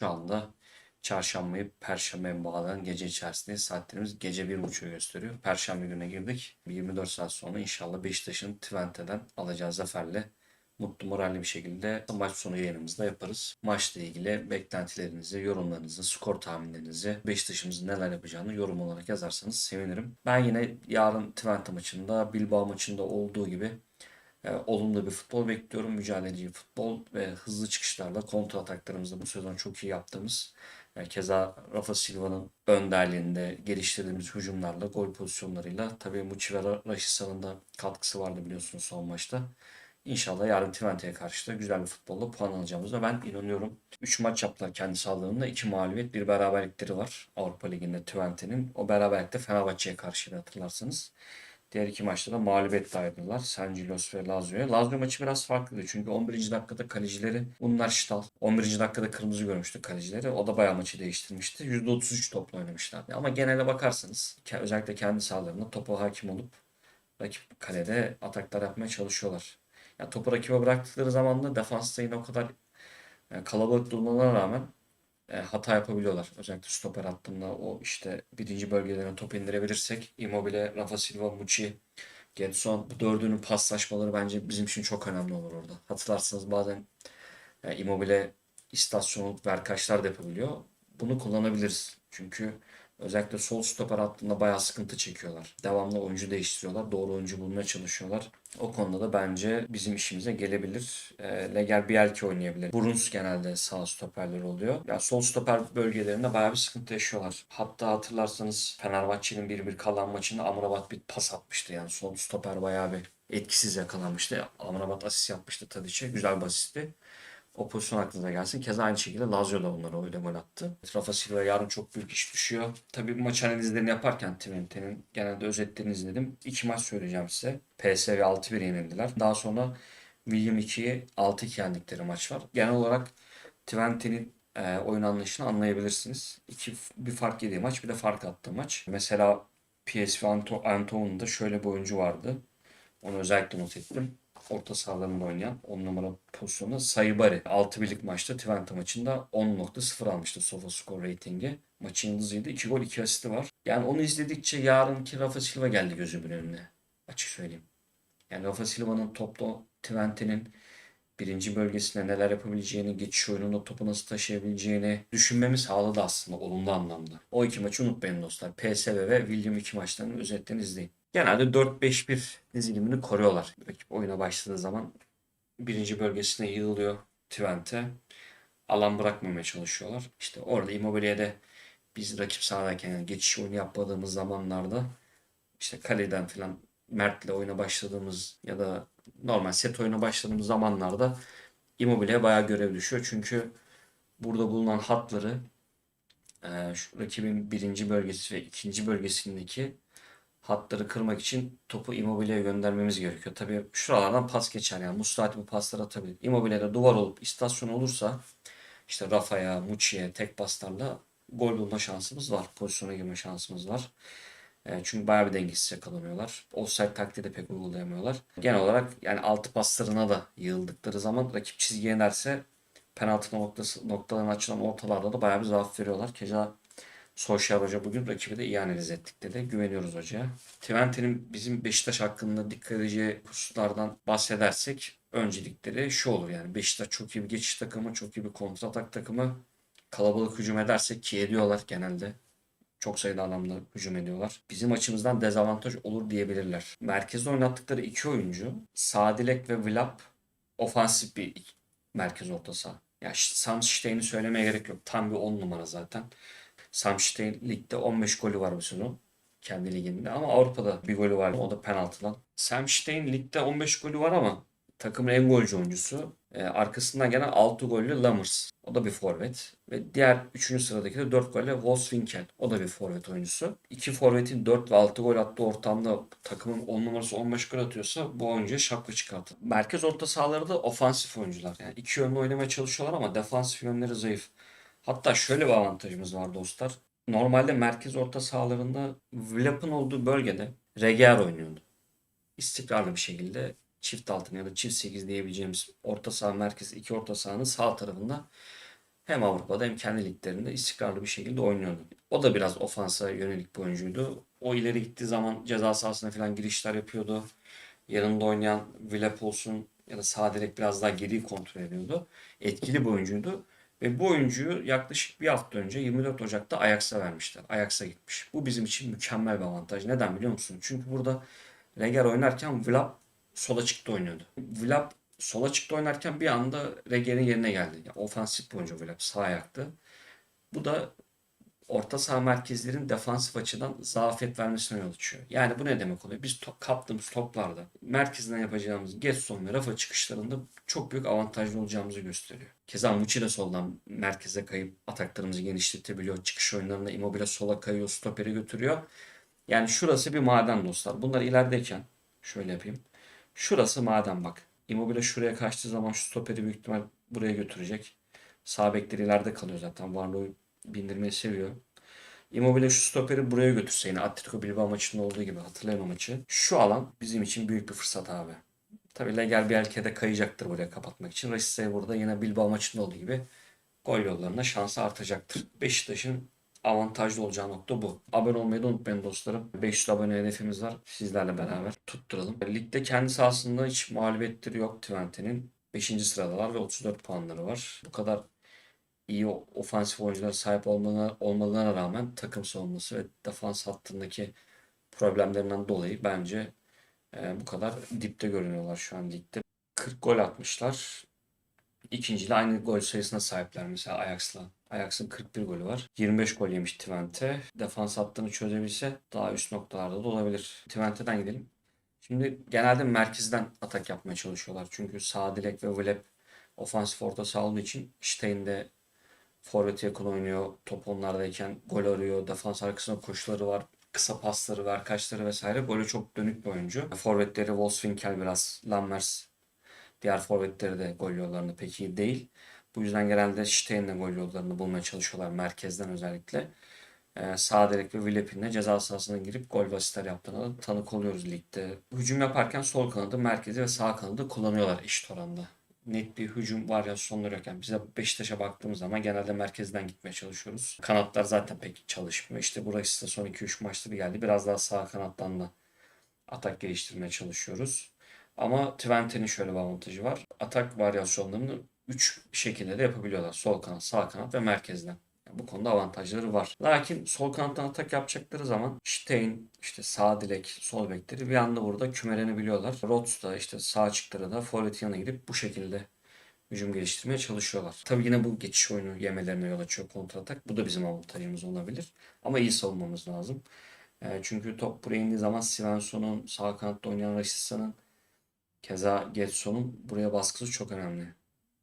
Şu anda çarşambayı perşembeye bağlayan gece içerisinde saatlerimiz gece bir buçuğu gösteriyor. Perşembe güne girdik. Bir 24 saat sonra inşallah Beşiktaş'ın Twente'den alacağı zaferle mutlu moralli bir şekilde maç sonu yayınımızda yaparız. Maçla ilgili beklentilerinizi, yorumlarınızı, skor tahminlerinizi, Beşiktaş'ımızın neler yapacağını yorum olarak yazarsanız sevinirim. Ben yine yarın Twente maçında, Bilbao maçında olduğu gibi e, olumlu bir futbol bekliyorum. Mücadeleci futbol ve hızlı çıkışlarla kontra ataklarımızda bu sezon çok iyi yaptığımız e, keza Rafa Silva'nın önderliğinde geliştirdiğimiz hücumlarla, gol pozisyonlarıyla tabii Muçi ve Rashisa'nın da katkısı vardı biliyorsunuz son maçta. İnşallah yarın Twente'ye karşı da güzel bir futbolla puan alacağımıza ben inanıyorum. 3 maç yaptılar kendi sağlığında. 2 mağlubiyet, bir beraberlikleri var Avrupa Ligi'nde Twente'nin. O beraberlikte Fenerbahçe'ye karşıydı hatırlarsanız. Diğer iki maçta da mağlubiyetle ayrıldılar. San Gilos ve Lazio'ya. Lazio maçı biraz farklıydı. Çünkü 11. dakikada kalecileri bunlar Ştal. 11. dakikada kırmızı görmüştük kalecileri. O da bayağı maçı değiştirmişti. %33 topla oynamışlardı. Ama genele bakarsanız özellikle kendi sahalarında topa hakim olup rakip kalede ataklar yapmaya çalışıyorlar. Ya topu rakibe bıraktıkları zaman da defansta yine o kadar e, kalabalık durmalarına rağmen e, hata yapabiliyorlar. Özellikle stoper hattında o işte birinci bölgelerine top indirebilirsek Immobile, Rafa Silva, Muçi, Gedson bu dördünün paslaşmaları bence bizim için çok önemli olur orada. Hatırlarsanız bazen e, Immobile istasyonu verkaçlar da yapabiliyor. Bunu kullanabiliriz. Çünkü özellikle sol stoper hattında bayağı sıkıntı çekiyorlar. Devamlı oyuncu değiştiriyorlar. Doğru oyuncu bulmaya çalışıyorlar. O konuda da bence bizim işimize gelebilir. E, Leger Bielki oynayabilir. Bruns genelde sağ stoperleri oluyor. Ya sol stoper bölgelerinde bayağı bir sıkıntı yaşıyorlar. Hatta hatırlarsanız Fenerbahçe'nin 1-1 kalan maçında Amrabat bir pas atmıştı. Yani sol stoper bayağı bir etkisiz yakalanmıştı. Amrabat asist yapmıştı Tadic'e. Güzel bir asisti. O pozisyon aklınıza gelsin. Keza aynı şekilde Lazio da onlara öyle gol attı. Rafa Silva yarın çok büyük iş düşüyor. Tabii maç analizlerini yaparken Twente'nin genelde özetlerini izledim. İki maç söyleyeceğim size. PSV 6-1 yenildiler. Daha sonra William 2'yi 6-2 yendikleri maç var. Genel olarak Twente'nin e, oyun anlayışını anlayabilirsiniz. İki, bir fark yediği maç bir de fark attığı maç. Mesela PSV Anto, Antone'da şöyle bir oyuncu vardı. Onu özellikle not ettim orta sahalarında oynayan 10 numara pozisyonda Sayıbari 6 birlik maçta Twente maçında 10.0 almıştı SofaScore ratingi. Maçın yıldızıydı. 2 gol 2 asisti var. Yani onu izledikçe yarınki Rafa Silva geldi gözümün önüne. Açık söyleyeyim. Yani Rafa Silva'nın topla Twente'nin birinci bölgesinde neler yapabileceğini, geçiş oyununda topu nasıl taşıyabileceğini düşünmemi sağladı aslında olumlu anlamda. O iki maçı unutmayın dostlar. PSV ve William iki maçlarının özetlerini izleyin. Genelde 4-5-1 dizilimini koruyorlar. Rakip oyuna başladığı zaman birinci bölgesine yığılıyor Twente. Alan bırakmamaya çalışıyorlar. İşte orada Immobile'de biz rakip sahadayken yani geçiş oyunu yapmadığımız zamanlarda işte kaleden falan Mert'le oyuna başladığımız ya da normal set oyuna başladığımız zamanlarda Immobile'ye bayağı görev düşüyor. Çünkü burada bulunan hatları e, şu rakibin birinci bölgesi ve ikinci bölgesindeki hatları kırmak için topu Immobile'ye göndermemiz gerekiyor. Tabii şuralardan pas geçer yani. Muslati bu paslar atabilir. Immobile'de duvar olup istasyon olursa işte Rafa'ya, Muçi'ye tek paslarla gol bulma şansımız var. Pozisyona girme şansımız var. E, çünkü bayağı bir dengesiz yakalanıyorlar. Offside taktiği de pek uygulayamıyorlar. Genel olarak yani altı paslarına da yığıldıkları zaman rakip çizgiye inerse penaltı noktası, noktalarına açılan ortalarda da bayağı bir zaaf veriyorlar. Keza Solskjaer Hoca bugün rakibi de iyi analiz ettik dedi. Güveniyoruz hocaya. Twente'nin bizim Beşiktaş hakkında dikkat edeceği hususlardan bahsedersek öncelikleri şu olur yani Beşiktaş çok iyi bir geçiş takımı, çok iyi bir kontratak takımı. Kalabalık hücum edersek ki ediyorlar genelde. Çok sayıda adamla hücum ediyorlar. Bizim açımızdan dezavantaj olur diyebilirler. Merkezde oynattıkları iki oyuncu Sadilek ve Vlap ofansif bir merkez orta saha. Ya Sam Stein'i söylemeye gerek yok. Tam bir 10 numara zaten. Sam Stein ligde 15 golü var bu sezon. Kendi liginde ama Avrupa'da bir golü var. O da penaltıdan. Sam Stein ligde 15 golü var ama takımın en golcü oyuncusu. Ee, arkasından gelen 6 gollü Lammers. O da bir forvet. Ve diğer 3. sıradaki de 4 golle Wolfswinkel. O da bir forvet oyuncusu. 2 forvetin 4 ve 6 gol attığı ortamda takımın 10 numarası 15 gol atıyorsa bu oyuncuya şapka çıkartır. Merkez orta sahaları da ofansif oyuncular. Yani iki yönlü oynamaya çalışıyorlar ama defansif yönleri zayıf. Hatta şöyle bir avantajımız var dostlar. Normalde merkez orta sahalarında Vlap'ın olduğu bölgede Reger oynuyordu. İstikrarlı bir şekilde çift altın ya da çift 8 diyebileceğimiz orta saha merkezi iki orta sahanın sağ tarafında hem Avrupa'da hem kendi liglerinde istikrarlı bir şekilde oynuyordu. O da biraz ofansa yönelik bir oyuncuydu. O ileri gittiği zaman ceza sahasına falan girişler yapıyordu. Yanında oynayan Willep olsun ya da sağ direkt biraz daha geriyi kontrol ediyordu. Etkili bir oyuncuydu. Ve bu oyuncuyu yaklaşık bir hafta önce 24 Ocak'ta Ajax'a vermişler. Ajax'a gitmiş. Bu bizim için mükemmel bir avantaj. Neden biliyor musun? Çünkü burada Reger oynarken Vlap sola çıktı oynuyordu. Vlap sola çıktı oynarken bir anda Reger'in yerine geldi. Yani ofansif bir oyuncu Vlap sağ ayaktı. Bu da orta saha merkezlerin defansif açıdan zafiyet vermesine yol açıyor. Yani bu ne demek oluyor? Biz to- kaptığımız toplarda merkezden yapacağımız Getson ve Rafa çıkışlarında çok büyük avantajlı olacağımızı gösteriyor. Keza Muçi de soldan merkeze kayıp ataklarımızı genişletebiliyor. Çıkış oyunlarında Immobile sola kayıyor, stoperi götürüyor. Yani şurası bir maden dostlar. Bunlar ilerideyken şöyle yapayım. Şurası maden bak. Immobile şuraya kaçtığı zaman şu stoperi büyük ihtimal buraya götürecek. Sağ bekleri ileride kalıyor zaten. Varlığı bindirmeyi seviyor. Immobile şu stoperi buraya götürse yine Atletico Bilbao maçında olduğu gibi hatırlayın o maçı. Şu alan bizim için büyük bir fırsat abi. Tabii Legal bir de kayacaktır buraya kapatmak için. Rashica burada yine Bilbao maçında olduğu gibi gol yollarına şansı artacaktır. Beşiktaş'ın avantajlı olacağı nokta bu. Abone olmayı da unutmayın dostlarım. 500 abone hedefimiz var. Sizlerle beraber tutturalım. Ligde kendi sahasında hiç mağlubiyetleri yok Twente'nin. 5. sıradalar ve 34 puanları var. Bu kadar iyi ofansif oyunculara sahip olmalarına, olmalarına rağmen takım savunması ve defans hattındaki problemlerinden dolayı bence e, bu kadar dipte görünüyorlar şu an ligde. 40 gol atmışlar. İkinciyle aynı gol sayısına sahipler mesela Ajax'la. Ajax'ın 41 golü var. 25 gol yemiş Twente. Defans hattını çözebilse daha üst noktalarda da olabilir. Twente'den gidelim. Şimdi genelde merkezden atak yapmaya çalışıyorlar. Çünkü sağ direk ve Vlap ofansif orta saha olduğu için Stein de forvete yakın oynuyor. Top onlardayken gol arıyor. Defans arkasına koşuları var. Kısa pasları var, kaçları vesaire. Golü çok dönük bir oyuncu. Forvetleri Wolfswinkel biraz, Lammers Diğer forvetleri de gol yollarında pek iyi değil. Bu yüzden genelde Stein'le gol yollarını bulmaya çalışıyorlar merkezden özellikle. Ee, sağ direk ve Willep'in de ceza sahasına girip gol ve asistler yaptığına tanık oluyoruz ligde. Hücum yaparken sol kanadı, merkezi ve sağ kanadı kullanıyorlar eşit oranda. Net bir hücum varyasyonları yokken bize Beşiktaş'a baktığımız zaman genelde merkezden gitmeye çalışıyoruz. Kanatlar zaten pek çalışmıyor. İşte burası da son 2-3 maçta bir geldi. Biraz daha sağ kanattan da atak geliştirmeye çalışıyoruz. Ama Twente'nin şöyle bir avantajı var. Atak varyasyonlarını 3 şekilde de yapabiliyorlar. Sol kanat, sağ kanat ve merkezden. Bu konuda avantajları var. Lakin sol kanattan atak yapacakları zaman Stein, işte sağ dilek, sol bekleri bir anda burada kümelenebiliyorlar. Rots da işte sağ açıkları da forvet yanına gidip bu şekilde hücum geliştirmeye çalışıyorlar. Tabii yine bu geçiş oyunu yemelerine yol açıyor kontratak. Bu da bizim avantajımız olabilir. Ama iyi savunmamız lazım. E, çünkü top buraya indiği zaman Svensson'un sağ kanatta oynayan Rashica'nın Keza Getson'un buraya baskısı çok önemli.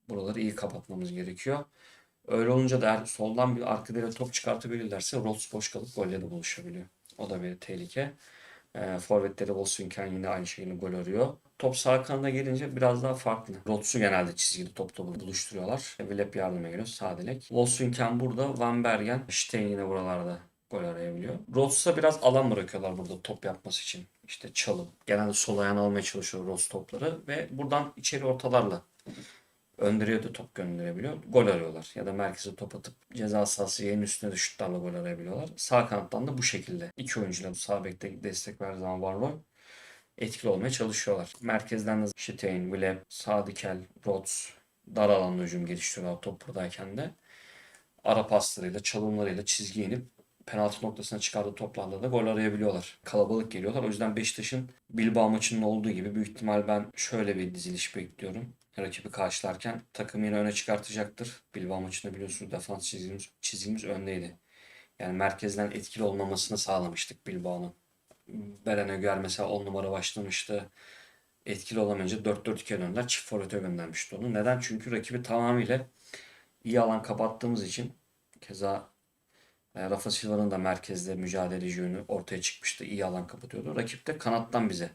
Buraları iyi kapatmamız gerekiyor. Öyle olunca da eğer soldan bir arka direğe top çıkartabilirlerse Rolls boş kalıp golle de buluşabiliyor. O da bir tehlike. E, forvetleri Wolfswinkel yine aynı şekilde gol arıyor. Top sağ kanada gelince biraz daha farklı. Rots'u genelde çizgili topla buluşturuyorlar. Willep yardıma geliyor sağ dilek. Wolfswinkel burada. Van Bergen. Stein yine buralarda gol arayabiliyor. Rots'a biraz alan bırakıyorlar burada top yapması için. İşte çalım. Genelde sol ayağını almaya çalışıyor Ross topları ve buradan içeri ortalarla öndürüyor da top gönderebiliyor. Gol arıyorlar. Ya da merkeze top atıp ceza sahası yayın üstüne de şutlarla gol arayabiliyorlar. Sağ kanattan da bu şekilde. iki oyuncuyla bu sağ bekte destek verdiği zaman Varloy etkili olmaya çalışıyorlar. Merkezden de Şiteyn, Willem, Sadikel, Rods dar alanda hücum geliştiriyorlar top buradayken de. Ara paslarıyla, çalımlarıyla çizgi inip penaltı noktasına çıkardığı toplarla da gol arayabiliyorlar. Kalabalık geliyorlar. O yüzden Beşiktaş'ın Bilbao maçının olduğu gibi büyük ihtimal ben şöyle bir diziliş bekliyorum. Rakibi karşılarken takım yine öne çıkartacaktır. Bilbao maçında biliyorsunuz defans çizgimiz, çizgimiz öndeydi. Yani merkezden etkili olmamasını sağlamıştık Bilbao'nun. Beren Öger mesela 10 numara başlamıştı. Etkili olamayınca 4-4-2'ye döndüler. Çift forvete göndermişti onu. Neden? Çünkü rakibi tamamıyla iyi alan kapattığımız için keza e, Rafa Silva'nın da merkezde mücadeleci yönü ortaya çıkmıştı. İyi alan kapatıyordu. Rakip de kanattan bize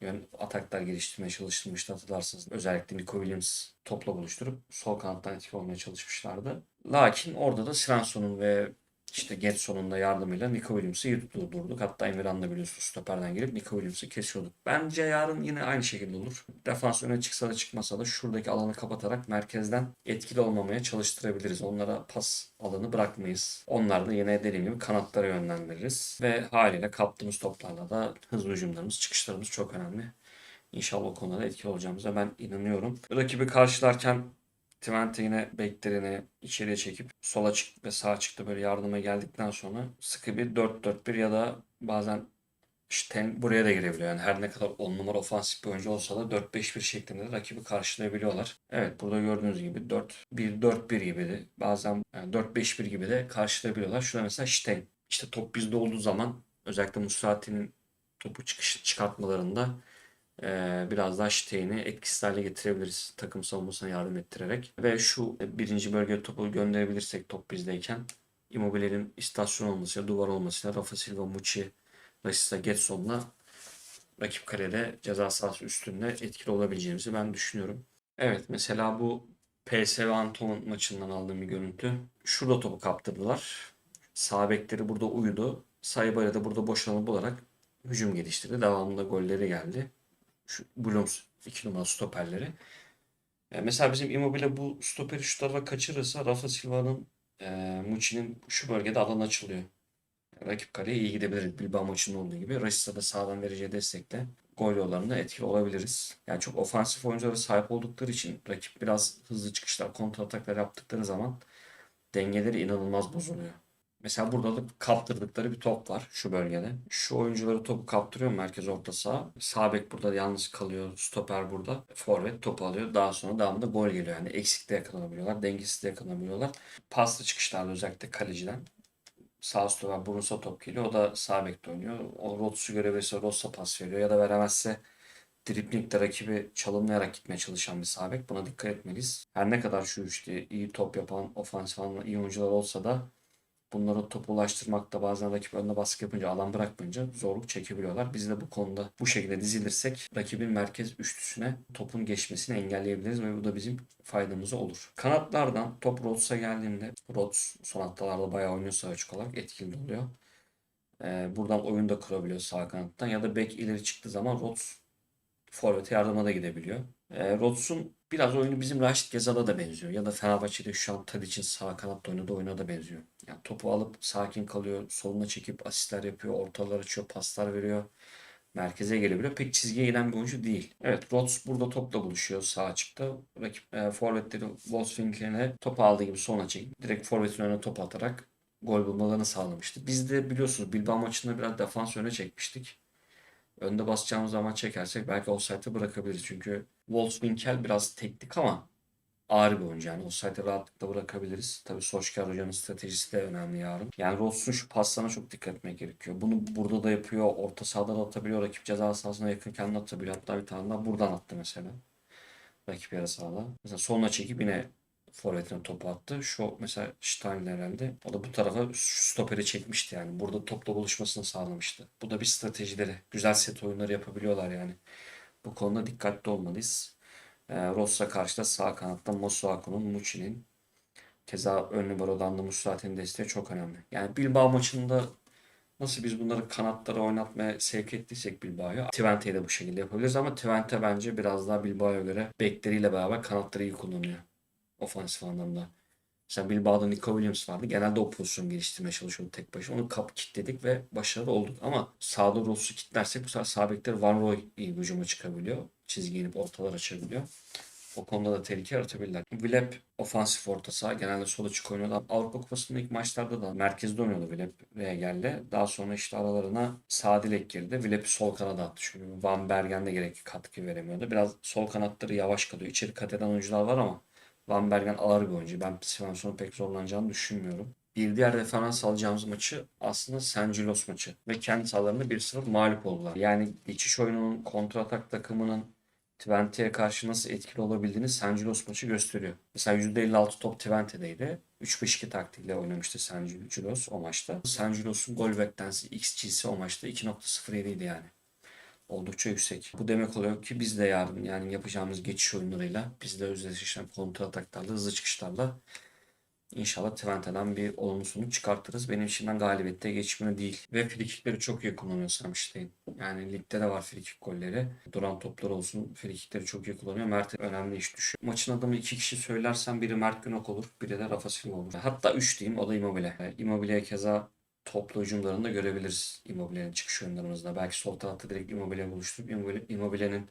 yön ataklar geliştirmeye çalıştırmıştı hatırlarsınız. Özellikle Nico Williams topla buluşturup sol kanattan etkili olmaya çalışmışlardı. Lakin orada da Svensson'un ve işte Getson'un da yardımıyla Nico Williams'ı iyi durdurduk. Hatta Emirhan da biliyorsunuz stoperden gelip Nico Williams'ı kesiyorduk. Bence yarın yine aynı şekilde olur. Defans öne çıksa da çıkmasa da şuradaki alanı kapatarak merkezden etkili olmamaya çalıştırabiliriz. Onlara pas alanı bırakmayız. Onlar da yine dediğim gibi kanatlara yönlendiririz. Ve haliyle kaptığımız toplarla da hızlı hücumlarımız, çıkışlarımız çok önemli. İnşallah o konuda da etkili olacağımıza ben inanıyorum. Rakibi karşılarken Twente yine beklerini içeriye çekip sola çık ve sağa çıktı böyle yardıma geldikten sonra sıkı bir 4-4-1 ya da bazen işte buraya da girebiliyor. Yani her ne kadar 10 numara ofansif bir oyuncu olsa da 4-5-1 şeklinde de rakibi karşılayabiliyorlar. Evet burada gördüğünüz gibi 4-1-4-1 gibi de bazen yani 4-5-1 gibi de karşılayabiliyorlar. Şurada mesela Stein. İşte top bizde olduğu zaman özellikle Musrati'nin topu çıkış çıkartmalarında ee, biraz daha Stein'i etkisiz hale getirebiliriz takım savunmasına yardım ettirerek. Ve şu birinci bölgeye topu gönderebilirsek top bizdeyken Immobile'nin istasyon olmasıyla, duvar olmasıyla Rafa Silva, Muçi, Rasista, Getson'la rakip kalede ceza sahası üstünde etkili olabileceğimizi ben düşünüyorum. Evet mesela bu PSV Eindhoven maçından aldığım bir görüntü. Şurada topu kaptırdılar. Sağ bekleri burada uyudu. Sayba'yla da burada boş alanı bularak hücum geliştirdi. Devamında golleri geldi şu Blooms 2 numara stoperleri. E, mesela bizim Immobile bu stoperi şu tarafa kaçırırsa Rafa Silva'nın e, Muçi'nin şu bölgede alan açılıyor. Rakip kaleye iyi gidebilir. Bilbao maçında olduğu gibi. Rashica da sağdan vereceği destekle gol yollarında etkili olabiliriz. Yani çok ofansif oyunculara sahip oldukları için rakip biraz hızlı çıkışlar, kontra ataklar yaptıkları zaman dengeleri inanılmaz bozuluyor. Mesela burada da kaptırdıkları bir top var şu bölgede. Şu oyuncuları topu kaptırıyor merkez orta saha. Sağ burada yalnız kalıyor. Stoper burada. Forvet topu alıyor. Daha sonra devamında gol geliyor. Yani eksikte yakalanabiliyorlar. Dengesiz de yakalanabiliyorlar. Paslı çıkışlarda özellikle kaleciden. Sağ stoper Brunsa top geliyor. O da sağ bekte oynuyor. O Rots'u görebilirse Rots'a pas veriyor. Ya da veremezse driplingde rakibi çalımlayarak gitmeye çalışan bir sağ bek. Buna dikkat etmeliyiz. Her ne kadar şu işte iyi top yapan, ofansif iyi oyuncular olsa da bunları topu ulaştırmakta bazen rakip önüne baskı yapınca alan bırakmayınca zorluk çekebiliyorlar. Biz de bu konuda bu şekilde dizilirsek rakibin merkez üçlüsüne topun geçmesini engelleyebiliriz ve bu da bizim faydamıza olur. Kanatlardan top Rhodes'a geldiğinde Rhodes son haftalarda bayağı oynuyor sağ açık olarak etkili oluyor. Ee, buradan oyun da kurabiliyor sağ kanattan ya da bek ileri çıktığı zaman Rhodes forvete yardıma da gidebiliyor. E, Rodos'un biraz oyunu bizim Raşit Gezal'a da benziyor. Ya da Fenerbahçe'de şu an Tadic'in sağ kanatta oynadığı oyuna da benziyor. Yani topu alıp sakin kalıyor. Soluna çekip asistler yapıyor. Ortalar açıyor. Paslar veriyor. Merkeze gelebiliyor. Pek çizgiye giden bir oyuncu değil. Evet Rods burada topla buluşuyor sağ açıkta. Rakip e, forvetleri Wolfswinkel'e top aldığı gibi sona çekip direkt forvetin önüne top atarak gol bulmalarını sağlamıştı. Biz de biliyorsunuz Bilbao maçında biraz defans öne çekmiştik önde basacağımız zaman çekersek belki offside'ı bırakabiliriz. Çünkü Wolfswinkel biraz teknik ama ağır bir oyuncu. Yani offside'ı rahatlıkla bırakabiliriz. Tabii Solskjaer hocanın stratejisi de önemli yarın. Yani Ross'un şu paslarına çok dikkat etmek gerekiyor. Bunu burada da yapıyor. Orta sahada da atabiliyor. Rakip ceza sahasına yakın kendini atabiliyor. Hatta bir tane daha buradan attı mesela. Rakip yarı sahada. Mesela sonuna çekip yine forvetine topu attı. Şu mesela Stein'le herhalde. O da bu tarafa stoperi çekmişti yani. Burada topla buluşmasını sağlamıştı. Bu da bir stratejileri. Güzel set oyunları yapabiliyorlar yani. Bu konuda dikkatli olmalıyız. E, Ross'a karşı da sağ kanatta Masuaku'nun, Muçi'nin keza ön numarodan da Musrati'nin desteği çok önemli. Yani Bilbao maçında Nasıl biz bunları kanatlara oynatmaya sevk ettiysek Bilbao'yu Twente'yi de bu şekilde yapabiliriz ama Twente bence biraz daha Bilbao'ya göre bekleriyle beraber kanatları iyi kullanıyor ofansif anlamda. Mesela Bilbao'da Nico Williams vardı. Genelde o pozisyon geliştirmeye çalışıyordu tek başına. Onu kap kitledik ve başarılı olduk. Ama sağda Ross'u kitlersek bu sefer sağ bekler Van Roy iyi hücuma çıkabiliyor. Çizgi inip ortalar açabiliyor. O konuda da tehlike yaratabilirler. Vilep ofansif orta saha. Genelde sol açık oynuyordu. Avrupa Kupası'nın ilk maçlarda da merkezde oynuyordu Vilep Regel'de. Daha sonra işte aralarına sağ dilek girdi. Vilep'i sol kanada attı. Çünkü Van Bergen de gerekli katkı veremiyordu. Biraz sol kanatları yavaş kalıyor. İçeri kat eden oyuncular var ama Van Bergen ağır bir oyuncu. Ben Svensson'un pek zorlanacağını düşünmüyorum. Bir diğer referans alacağımız maçı aslında San Gilos maçı. Ve kendi sahalarında 1-0 mağlup oldular. Yani geçiş oyununun kontratak takımının Twente'ye karşı nasıl etkili olabildiğini San Gilos maçı gösteriyor. Mesela %56 top Twente'deydi. 3-5-2 taktikle oynamıştı San Gilos o maçta. San Gilos'un gol beklensi XG'si o maçta 2.07 idi yani oldukça yüksek. Bu demek oluyor ki biz de yarın yani yapacağımız geçiş oyunlarıyla biz de özdeşleşen kontra ataklarla hızlı çıkışlarla İnşallah Twente'den bir olumlu sonuç çıkartırız. Benim içimden galibiyette geçmiyor değil. Ve frikikleri çok iyi kullanıyor Sam Stein. Yani ligde de var frikik golleri. Duran toplar olsun frikikleri çok iyi kullanıyor. Mert önemli iş düşüyor. Maçın adamı iki kişi söylersem biri Mert Günok olur. Biri de Rafa Silva olur. Hatta üç diyeyim o da Immobile. Yani Immobile'ye keza toplu hücumlarını da görebiliriz Immobile'nin çıkış oyunlarımızda. Belki sol tarafta direkt Immobile'ye buluşturup Immobile, Immobile'nin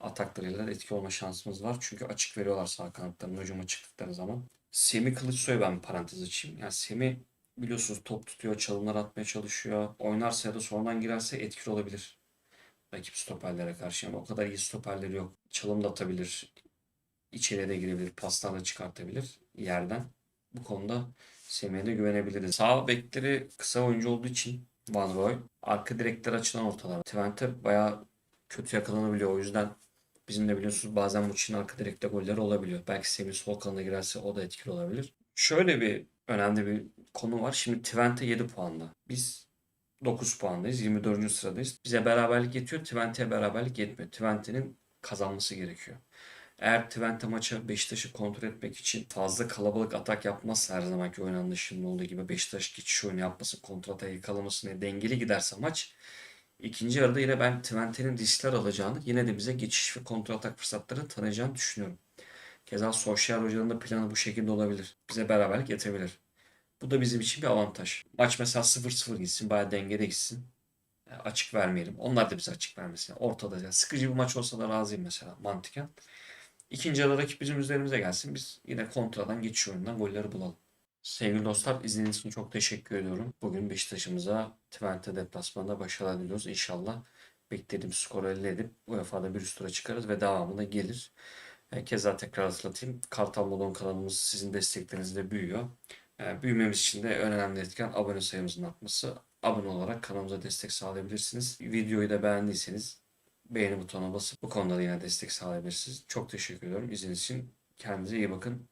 ataklarıyla da etki olma şansımız var. Çünkü açık veriyorlar sağ kanatlarını hücuma çıktıkları zaman. Semih Kılıçsoy'u ben parantez açayım. Yani Semih biliyorsunuz top tutuyor, çalımlar atmaya çalışıyor. Oynarsa ya da sonradan girerse etkili olabilir. Rakip stoperlere karşı. Yani o kadar iyi stoperleri yok. Çalım da atabilir. içeriye de girebilir. Paslar da çıkartabilir yerden. Bu konuda Semih'e de güvenebiliriz. Sağ bekleri kısa oyuncu olduğu için Van Roy. Arka direkler açılan ortalar. Twente bayağı kötü yakalanabiliyor. O yüzden Bizim de biliyorsunuz bazen Muçi'nin arka direkte golleri olabiliyor. Belki Semih sol kanına girerse o da etkili olabilir. Şöyle bir önemli bir konu var. Şimdi Twente 7 puanda. Biz 9 puandayız. 24. sıradayız. Bize beraberlik yetiyor. Twente'ye beraberlik yetmiyor. Twente'nin kazanması gerekiyor. Eğer Twente maça Beşiktaş'ı kontrol etmek için fazla kalabalık atak yapmazsa her zamanki oyun anlayışının olduğu gibi Beşiktaş geçiş oyunu yapmasın, kontrata yakalamasın dengeli giderse maç İkinci yarıda yine ben Twente'nin riskler alacağını, yine de bize geçiş ve kontratak fırsatları tanıyacağını düşünüyorum. Keza Solskjaer hocanın da planı bu şekilde olabilir. Bize beraberlik yetebilir. Bu da bizim için bir avantaj. Maç mesela 0-0 gitsin, bayağı dengede gitsin. E, Açık vermeyelim. Onlar da bize açık vermesin. Ortada yani sıkıcı bir maç olsa da razıyım mesela mantıken. İkinci yarıda rakip bizim üzerimize gelsin. Biz yine kontradan geçiş oyundan golleri bulalım. Sevgili dostlar izlediğiniz için çok teşekkür ediyorum. Bugün Beşiktaş'ımıza Twente deplasmanında başarılar diliyoruz. İnşallah beklediğim skoru elde edip UEFA'da bir üst tura çıkarız ve devamında gelir. E, Keza tekrar hatırlatayım. Kartal Modon kanalımız sizin desteklerinizle büyüyor. E, Büyümemiz için de önemli etken abone sayımızın artması. Abone olarak kanalımıza destek sağlayabilirsiniz. Videoyu da beğendiyseniz beğeni butonuna basıp bu konuda da yine destek sağlayabilirsiniz. Çok teşekkür ediyorum. İzlediğiniz için kendinize iyi bakın.